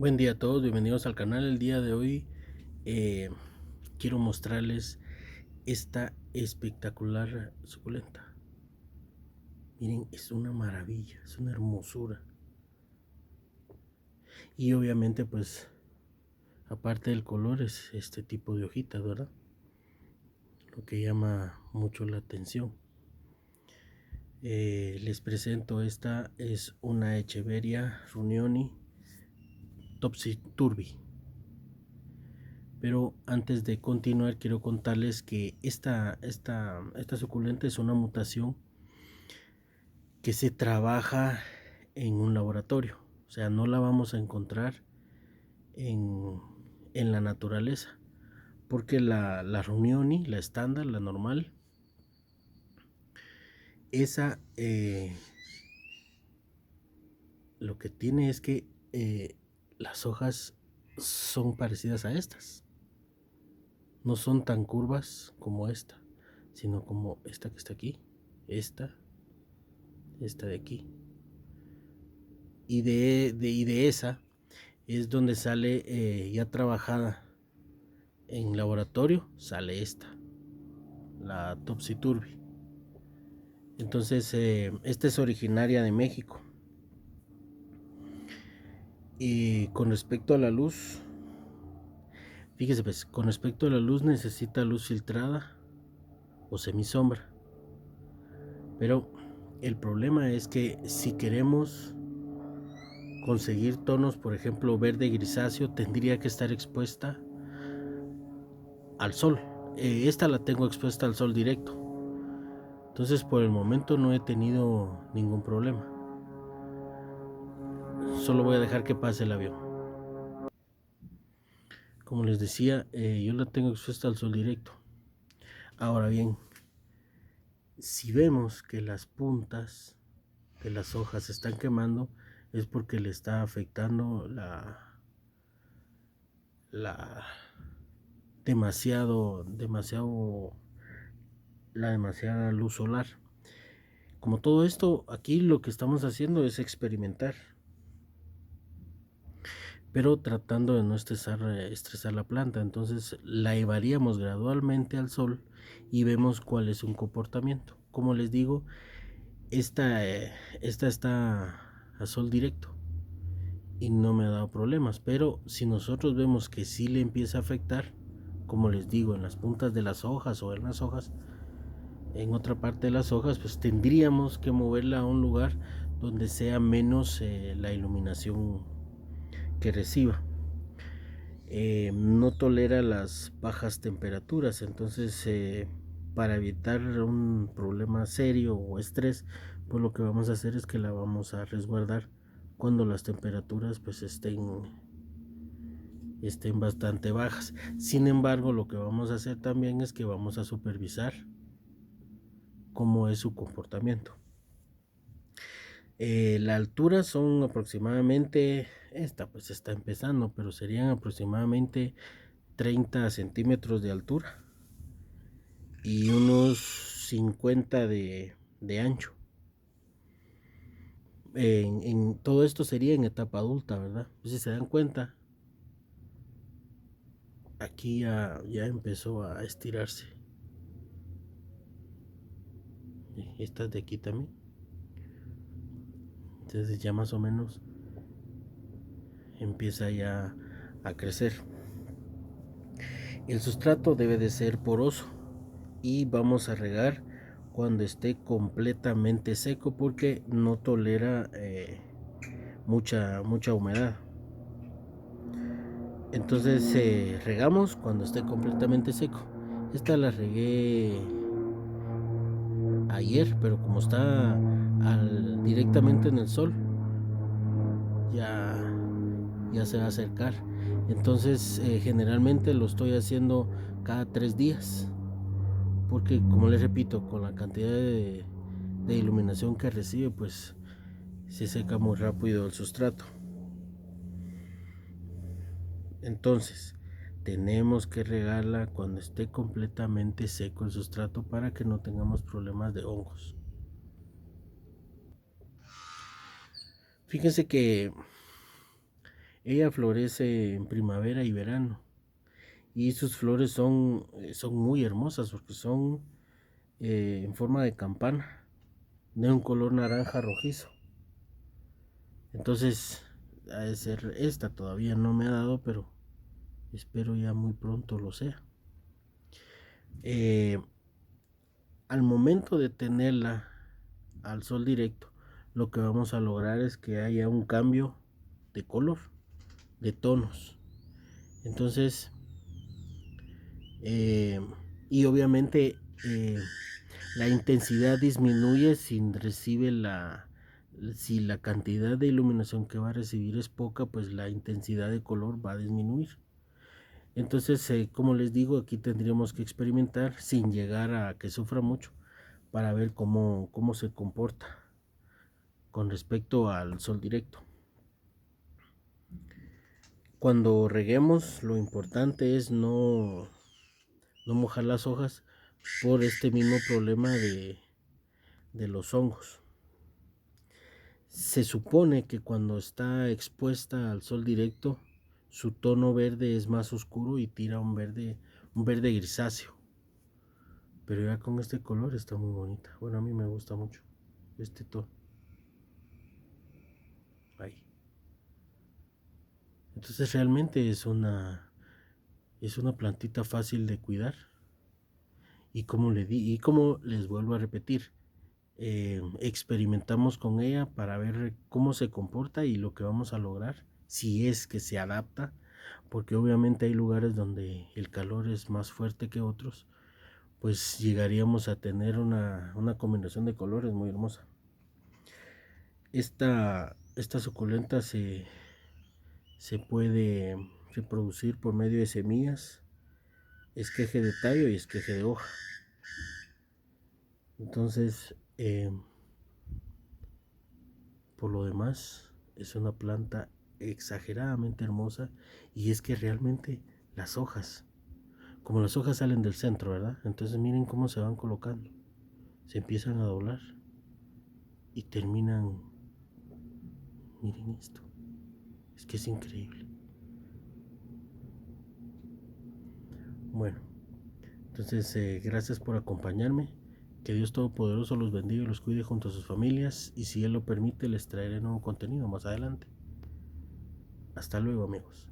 Buen día a todos, bienvenidos al canal. El día de hoy eh, quiero mostrarles esta espectacular suculenta. Miren, es una maravilla, es una hermosura. Y obviamente pues, aparte del color, es este tipo de hojitas, ¿verdad? Lo que llama mucho la atención. Eh, les presento esta, es una Echeveria Runioni Topsy Turvy. Pero antes de continuar quiero contarles que esta, esta, esta suculenta es una mutación que se trabaja en un laboratorio. O sea, no la vamos a encontrar en, la naturaleza. Porque la, la Runioni, la estándar, la normal, esa eh, lo que tiene es que eh, las hojas son parecidas a estas. No son tan curvas como esta, sino como esta que está aquí, esta, esta de aquí. Y de, de esa es donde sale eh, ya trabajada en laboratorio, sale esta, la Topsy Turvy. Entonces, eh, esta es originaria de México. Y con respecto a la luz, fíjese pues, con respecto a la luz necesita luz filtrada o semisombra. Pero el problema es que si queremos conseguir tonos, por ejemplo, verde grisáceo, tendría que estar expuesta al sol. Eh, esta la tengo expuesta al sol directo. Entonces por el momento no he tenido ningún problema solo voy a dejar que pase el avión. Como les decía, eh, yo la tengo expuesta al sol directo. Ahora bien, si vemos que las puntas de las hojas se están quemando, es porque le está afectando la, la demasiado, demasiado, la demasiada luz solar. Como todo esto, aquí lo que estamos haciendo es experimentar pero tratando de no estresar, eh, estresar la planta. Entonces la llevaríamos gradualmente al sol y vemos cuál es un comportamiento. Como les digo, esta, eh, esta está a sol directo y no me ha dado problemas. Pero si nosotros vemos que sí le empieza a afectar, como les digo, en las puntas de las hojas o en las hojas, en otra parte de las hojas, pues tendríamos que moverla a un lugar donde sea menos eh, la iluminación que reciba. Eh, no tolera las bajas temperaturas, entonces eh, para evitar un problema serio o estrés, pues lo que vamos a hacer es que la vamos a resguardar cuando las temperaturas pues estén estén bastante bajas. Sin embargo, lo que vamos a hacer también es que vamos a supervisar cómo es su comportamiento. Eh, la altura son aproximadamente, esta pues está empezando, pero serían aproximadamente 30 centímetros de altura y unos 50 de, ancho. En, todo esto sería en etapa adulta, ¿verdad? Si se dan cuenta, aquí ya, ya empezó a estirarse. Estas de aquí también entonces ya más o menos empieza ya a crecer. El sustrato debe de ser poroso y vamos a regar cuando esté completamente seco porque no tolera eh, mucha mucha humedad. Entonces eh, regamos cuando esté completamente seco. Esta la regué ayer pero como está directamente en el sol, ya, ya se va a acercar. Entonces eh, generalmente lo estoy haciendo cada tres días. Porque como les repito, con la cantidad de, de iluminación que recibe, pues se seca muy rápido el sustrato. Entonces, tenemos que regarla cuando esté completamente seco el sustrato para que no tengamos problemas de hongos. Fíjense que Ella florece en primavera y verano y sus flores son, eh, son muy hermosas porque son eh, en forma de campana de un color naranja rojizo. Entonces, a de ser esta todavía no me ha dado, pero espero ya muy pronto lo sea. Eh, al momento de tenerla al sol directo, lo que vamos a lograr es que haya un cambio de color, de tonos. Entonces, eh, y obviamente eh, la intensidad disminuye si recibe la, si la cantidad de iluminación que va a recibir es poca, pues la intensidad de color va a disminuir. Entonces, eh, como les digo, aquí tendríamos que experimentar sin llegar a que sufra mucho para ver cómo, cómo se comporta con respecto al sol directo. Cuando reguemos, lo importante es no, no mojar las hojas por este mismo problema de, de los hongos. Se supone que cuando está expuesta al sol directo, su tono verde es más oscuro y tira un verde, un verde grisáceo. Pero ya con este color está muy bonita. Bueno, a mí me gusta mucho este tono. Ahí. Entonces realmente es una es una plantita fácil de cuidar. Y como le di y como les vuelvo a repetir, eh, experimentamos con ella para ver cómo se comporta y lo que vamos a lograr si es que se adapta, porque obviamente hay lugares donde el calor es más fuerte que otros, pues llegaríamos a tener una, combinación de colores muy hermosa. Esta, esta suculenta se, se puede reproducir por medio de semillas, esqueje de tallo y esqueje de hoja. Entonces, eh, por lo demás, es una planta exageradamente hermosa y es que realmente las hojas, como las hojas salen del centro, ¿verdad? Entonces miren cómo se van colocando. Se empiezan a doblar y terminan... Miren esto. Es que es increíble. Bueno, entonces eh, gracias por acompañarme. Que Dios Todopoderoso los bendiga y los cuide junto a sus familias y si Él lo permite les traeré nuevo contenido más adelante. Hasta luego amigos.